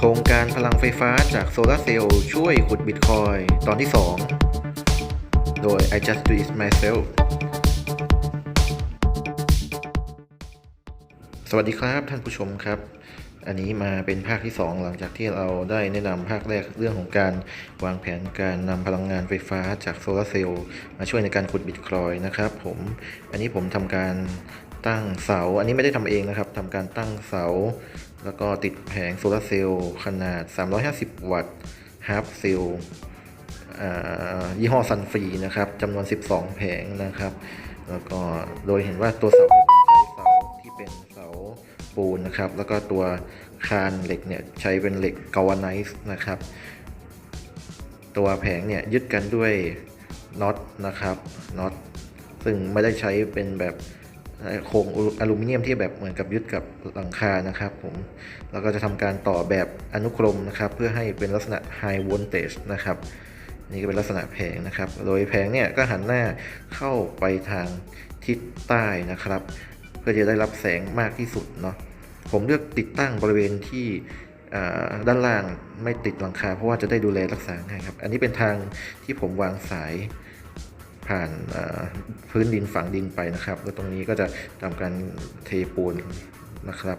โครงการพลังไฟฟ้าจากโซลาร์เซลล์ช่วยขุดบิตคอยตอนที่ 2 โดย I just do it myself สวัสดีครับท่านผู้ชมครับ อันนี้มาเป็นภาคที่ 2 หลังจากที่เราได้แนะนำภาคแรกเรื่องของการวางแผนการนำพลังงานไฟฟ้าจากโซลาร์เซลล์มาช่วยในการขุดบิตคอยนะครับผมอันนี้ผมทำการตั้งเสา อันนี้ไม่ได้ทำเองนะครับทำการตั้งเสา แล้วก็ติดแผงโซลาร์เซลล์ขนาด 350 วัตต์ฮาร์ฟเซลล์ยี่ห้อซันฟรีนะครับจำนวน 12 แผงนะครับ แล้วก็โดยเห็นว่าตัวเสาใช้เสาที่เป็นเสาปูนนะครับ แล้วก็ตัวคานเหล็กเนี่ยใช้เป็นเหล็กกาวาไนซ์นะครับ ตัวแผงเนี่ยยึดกันด้วยน็อตนะครับน็อตซึ่งไม่ได้ใช้เป็นแบบ โครงอลูมิเนียมที่แบบเหมือนกับยึดกับหลังคานะครับผมแล้วก็จะทำการต่อแบบอนุกรมนะครับ เพื่อให้เป็นลักษณะ high voltage นะครับ นี่ก็เป็นลักษณะแผงนะครับ โดยแผงเนี่ยก็หันหน้าเข้าไปทางทิศใต้นะครับ เพื่อจะได้รับแสงมากที่สุดเนาะผมเลือกติดตั้งบริเวณที่ด้านล่างไม่ติดหลังคา เพราะว่าจะได้ดูแลรักษาง่ายครับ อันนี้เป็นทางที่ผมวางสาย ผ่านพื้นดินฝังดินไปนะครับ แล้วตรงนี้ก็จะทำการเทปูนนะครับ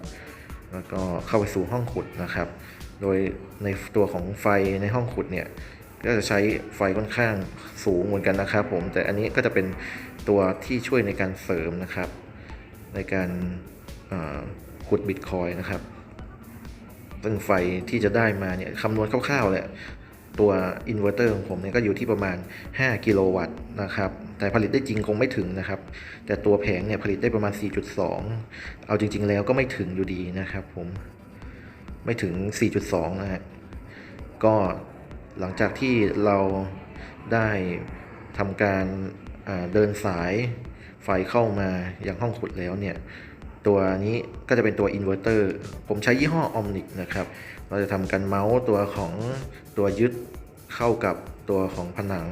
แล้วก็เข้าไปสู่ห้องขุดนะครับ โดยในตัวของไฟในห้องขุดเนี่ยก็จะใช้ไฟค่อนข้างสูงเหมือนกันนะครับ ผมแต่อันนี้ก็จะเป็นตัวที่ช่วยในการเสริมนะครับ ในการขุดบิตคอยนะครับซึ่งไฟที่จะได้มาเนี่ยคำนวณคร่าวๆแหละ ตัวอินเวอร์เตอร์ของผมเนี่ยก็อยู่ที่ประมาณ 5 กิโลวัตต์นะครับ แต่ผลิตได้จริงคงไม่ถึงนะครับ แต่ตัวแผงเนี่ยผลิตได้ประมาณ 4.2 เอาจริง ๆ แล้วก็ไม่ถึงอยู่ดีนะครับผม ไม่ถึง 4.2 นะฮะ ก็หลังจากที่เราได้ทำการเดินสายไฟเข้ามายังห้องขุดแล้วเนี่ย ตัวนี้ก็จะเป็นตัวอินเวอร์เตอร์ผมใช้ยี่ห้อ Omnic นะครับ เราจะทำการเมาส์ตัวของตัวยึดเข้ากับตัวของผนัง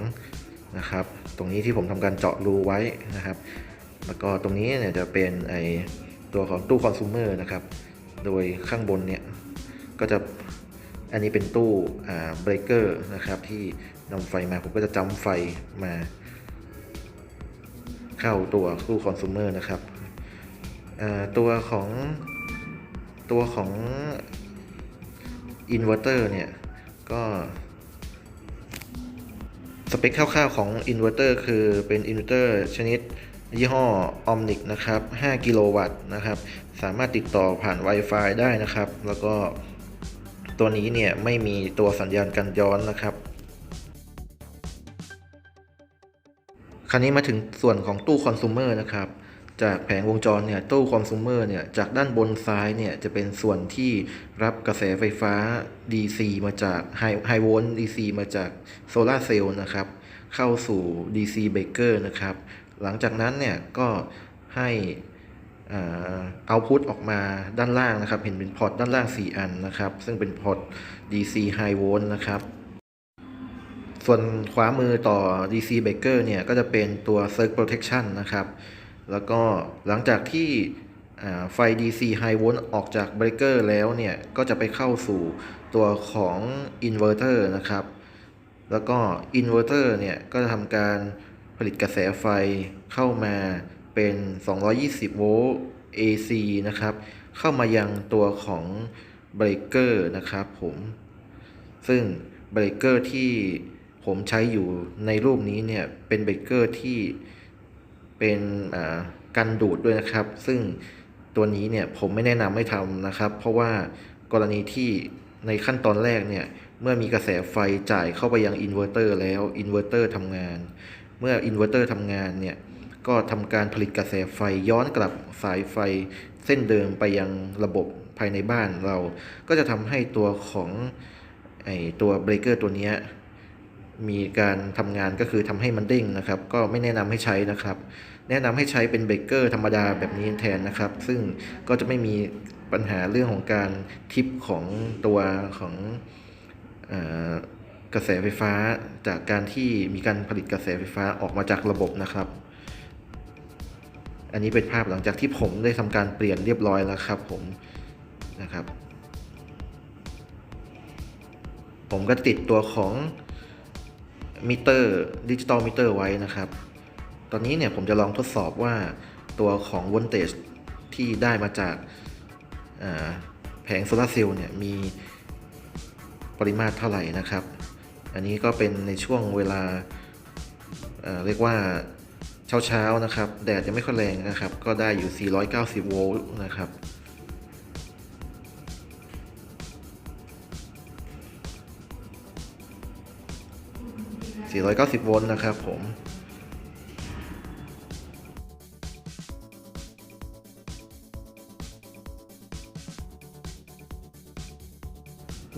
นะครับ ตรงนี้ที่ผมทำการเจาะรูไว้นะครับ แล้วก็ตรงนี้เนี่ยจะเป็นไอตัวของตู้คอน sumer นะครับ โดยข้างบนเนี่ยก็จะอันนี้เป็นตู้เบรกเกอร์นะครับที่นำไฟมาผมก็จะจำไฟมาเข้าตัวตู้คอน sumer นะครับ ตัวของตัวของอินเวอร์เตอร์เนี่ย ก็สเปคคร่าวๆของอินเวอร์เตอร์คือเป็นอินเวอร์เตอร์ชนิดยี่ห้อ Omnic นะครับ 5 กิโลวัตต์นะครับ สามารถติดต่อผ่าน Wi-Fi ได้นะครับ แล้วก็ตัวนี้เนี่ย ไม่มีตัวสัญญาณกันย้อนนะครับ คราวนี้มาถึงส่วนของตู้คอน sumer นะครับ จากแผงวงจรเนี่ยตู้คอน sumer เนี่ยจากด้านบนซ้ายเนี่ยจะเป็นส่วนที่รับกระแสไฟฟ้า DC มาจาก High High Volt DC มาจากโซลาร์เซลล์นะครับเข้าสู่ DC breaker นะครับ หลังจากนั้นเนี่ยก็ให้เอาพุตออกมาด้านล่างนะครับ เห็นเป็นพอร์ตด้านล่าง 4 อันนะครับ ซึ่งเป็นพอร์ต DC High Volt นะครับ ส่วนขวามือต่อ DC breaker เนี่ยก็จะเป็นตัว Surge Protection นะครับ แล้วก็หลังจากที่ไฟ DC High Volt ออกจาก breaker แล้วเนี่ย ก็จะไปเข้าสู่ตัวของ inverter นะครับ แล้วก็ inverter เตอร์เนี่ย ก็จะทำการผลิตกระแสไฟเข้ามาเป็น 220 โวลต์ AC นะครับ เข้ามายังตัวของ breaker นะครับผม ซึ่งเบรกเกอร์ที่ผมใช้อยู่ในรูปนี้เนี่ย เป็นเบรกเกอร์ที่ เป็นอ่ากันดูดด้วยนะครับ ซึ่งตัวนี้เนี่ยผมไม่แนะนำให้ทำนะครับ เพราะว่ากรณีที่ในขั้นตอนแรกเนี่ยเมื่อมีกระแสไฟจ่ายเข้าไปยังอินเวอร์เตอร์แล้วอินเวอร์เตอร์ทำงาน เมื่ออินเวอร์เตอร์ทำงานเนี่ยก็ทำการผลิตกระแสไฟย้อนกลับสายไฟเส้นเดิมไปยังระบบภายในบ้านเรา ก็จะทำให้ตัวของไอตัวเบรกเกอร์ตัวนี้ มีการทำงานก็คือทำให้มันเด้งนะครับ ก็ไม่แนะนำให้ใช้นะครับ แนะนำให้ใช้เป็นเบรกเกอร์ธรรมดาแบบนี้แทนนะครับ ซึ่งก็จะไม่มีปัญหาเรื่องของการทิปของตัวของอกระแสไฟฟ้าจากการที่มีการผลิตกระแสไฟฟ้าออกมาจากระบบนะครับ อันนี้เป็นภาพหลังจากที่ผมได้ทำการเปลี่ยนเรียบร้อยแล้วครับ ผมนะครับ ผมก็ติดตัวของ มิเตอร์ดิจิตอลมิเตอร์ไว้นะครับ ตอนนี้เนี่ยผมจะลองทดสอบว่าตัวของว o ลเ a g e ที่ได้มาจากาแผงโซลาร์เซลล์เนี่ยมีปริมาตรเท่าไหร่นะครับ อันนี้ก็เป็นในช่วงเวลาเเรียกว่าเช้าๆนะครับ แดดยังไม่ค่อยแรงนะครับ ก็ได้อยู่ 490 โวลต์นะครับ 490 โวลต์นะครับผม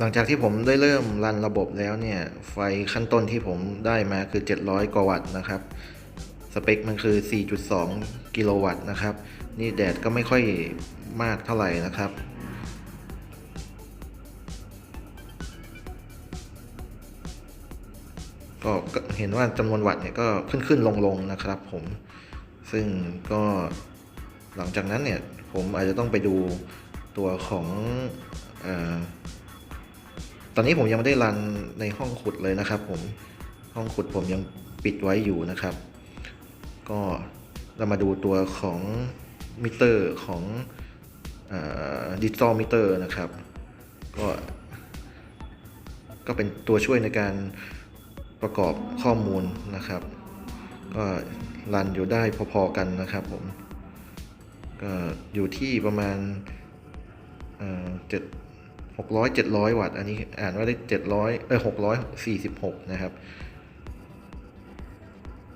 หลังจากที่ผมได้เริ่มรันระบบแล้วเนี่ย ไฟขั้นต้นที่ผมได้มาคือ 700 กว่าวัตต์นะครับ สเปคมันคือ 4.2 กิโลวัตต์นะครับ นี่แดดก็ไม่ค่อยมากเท่าไหร่นะครับ ก็เห็นว่าจำนวนวัตต์เนี่ยก็ขึ้นขึ้นลงลงๆนะครับผม ซึ่งก็หลังจากนั้นเนี่ยผมอาจจะต้องไปดูตัวของอตอนนี้ผมยังไม่ได้รันในห้องขุดเลยนะครับ ผม ห้องขุดผมยังปิดไว้อยู่นะครับ ก็เรามาดูตัวของมิเตอร์ของดิจิตอลมิเตอร์นะครับ ก็ ก็เป็นตัวช่วยในการ ประกอบข้อมูลนะครับ ก็รันอยู่ได้พอๆกันนะครับผมก็อยู่ที่ประมาณเจ็ดหกร้อยเจ็ดร้อยวัตต์ อันนี้อ่านว่าได้เจ็ดร้อยเออหกร้อยสี่สิบหกนะครับ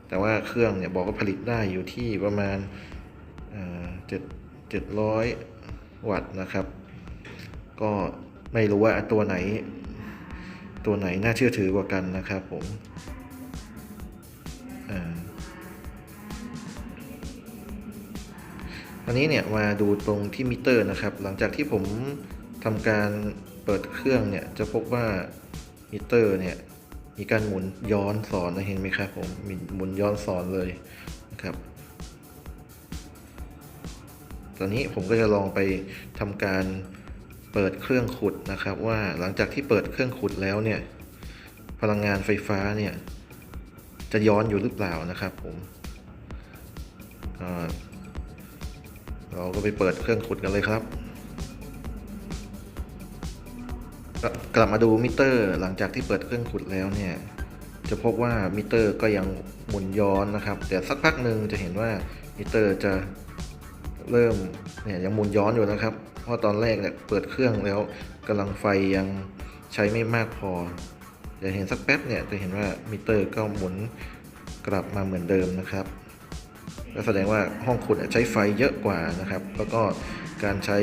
แต่ว่าเครื่องเนี่ยบอกว่าผลิตได้อยู่ที่ประมาณเจ็ดเจ็ดร้อยวัตต์นะครับ ก็ไม่รู้ว่าตัวไหน ตัวไหนน่าเชื่อถือกว่ากันนะครับผมอันนี้เนี่ยมาดูตรงที่มิเตอร์นะครับ หลังจากที่ผมทำการเปิดเครื่องเนี่ยจะพบว่ามิเตอร์เนี่ยมีการหมุนย้อนสอนนะเห็นไหมครับผมมีหมุนย้อนสอนเลยนะครับ ตอนนี้ผมก็จะลองไปทำการ เปิดเครื่องขุดนะครับว่าหลังจากที่เปิดเครื่องขุดแล้วเนี่ยพลังงานไฟฟ้าเนี่ยจะย้อนอยู่หรือเปล่านะครับผมเราก็ไปเปิดเครื่องขุดกันเลยครับ กลับมาดูมิเตอร์หลังจากที่เปิดเครื่องขุดแล้วเนี่ยจะพบว่ามิเตอร์ก็ยังหมุนย้อนนะครับ แต่สักพักหนึ่งจะเห็นว่ามิเตอร์จะเริ่มเนี่ยยังหมุนย้อนอยู่นะครับ เพราะตอนแรกเนี่ยเปิดเครื่องแล้วกำลังไฟยังใช้ไม่มากพอจะเห็นสักแป๊บเนี่ยจะเห็นว่ามิเตอร์ก็หมุนกลับมาเหมือนเดิมนะครับก็แสดงว่าห้องขุดใช้ไฟเยอะกว่านะครับ แล้วก็การใช้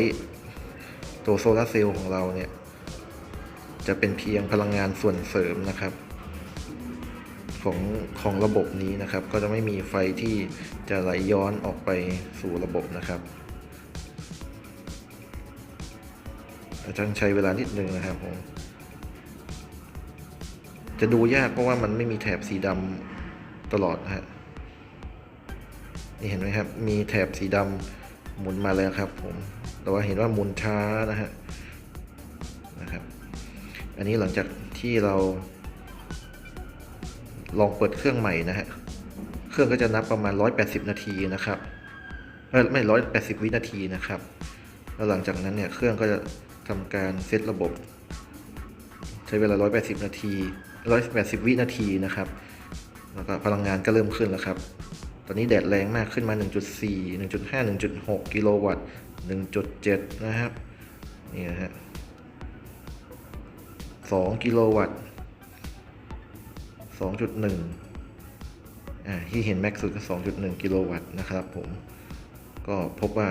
ตัวโซลาเซลล์ของเราเนี่ยจะเป็นเพียงพลังงานส่วนเสริมนะครับ ของของระบบนี้นะครับ ก็จะไม่มีไฟที่จะไหลย้อนออกไปสู่ระบบนะครับ อาจจะใช้เวลานิดนึงนะครับผมจะดูยากเพราะว่ามันไม่มีแถบสีดำตลอดนะฮะนี่เห็นไหมครับ มีแถบสีดำหมุนมาแล้วครับผมแต่ว่าเห็นว่าหมุนช้านะฮะนะครับ อันนี้หลังจากที่เรา ลองเปิดเครื่องใหม่นะฮะเครื่องก็จะนับประมาณ 180 นาทีนะครับเออไม่ 180 วินาทีนะครับ แล้วหลังจากนั้นเนี่ยเครื่องก็จะ ทำการเซตระบบ ใช้เวลา 180 นาที 180 วินาทีนะครับ แล้วก็พลังงานก็เริ่มขึ้นแล้วครับ ตอนนี้แดดแรงมากขึ้นมา 1.4 1.5 1.6 กิโลวัตต์ 1.7 นะครับ นี่นะฮะ 2 กิโลวัตต์ 2.1 อ่า ที่เห็นแม็กซ์สุดก็ 2.1 กิโลวัตต์นะครับผม ก็พบว่า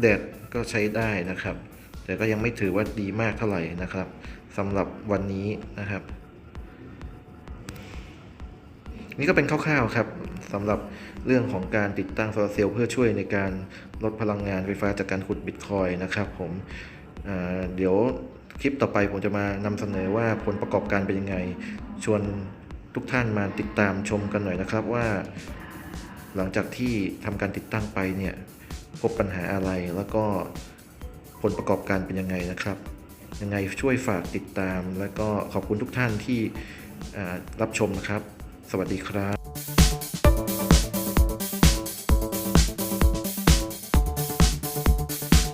แดดก็ใช้ได้นะครับ แต่ก็ยังไม่ถือว่าดีมากเท่าไหร่นะครับสำหรับวันนี้นะครับ นี่ก็เป็นคร่าวๆครับสำหรับเรื่องของการติดตั้งโซลาร์เซลล์เพื่อช่วยในการลดพลังงานไฟฟ้าจากการขุดบิตคอยนะครับผมอ่าเดี๋ยวคลิปต่อไปผมจะมานำเสนอว่าผลประกอบการเป็นยังไง ชวนทุกท่านมาติดตามชมกันหน่อยนะครับว่า หลังจากที่ทำการติดตั้งไปเนี่ยพบปัญหาอะไรแล้วก็ ผลประกอบการเป็นยังไงนะครับ ยังไงช่วยฝากติดตาม และก็ขอบคุณทุกท่านที่รับชมนะครับ สวัสดีครับ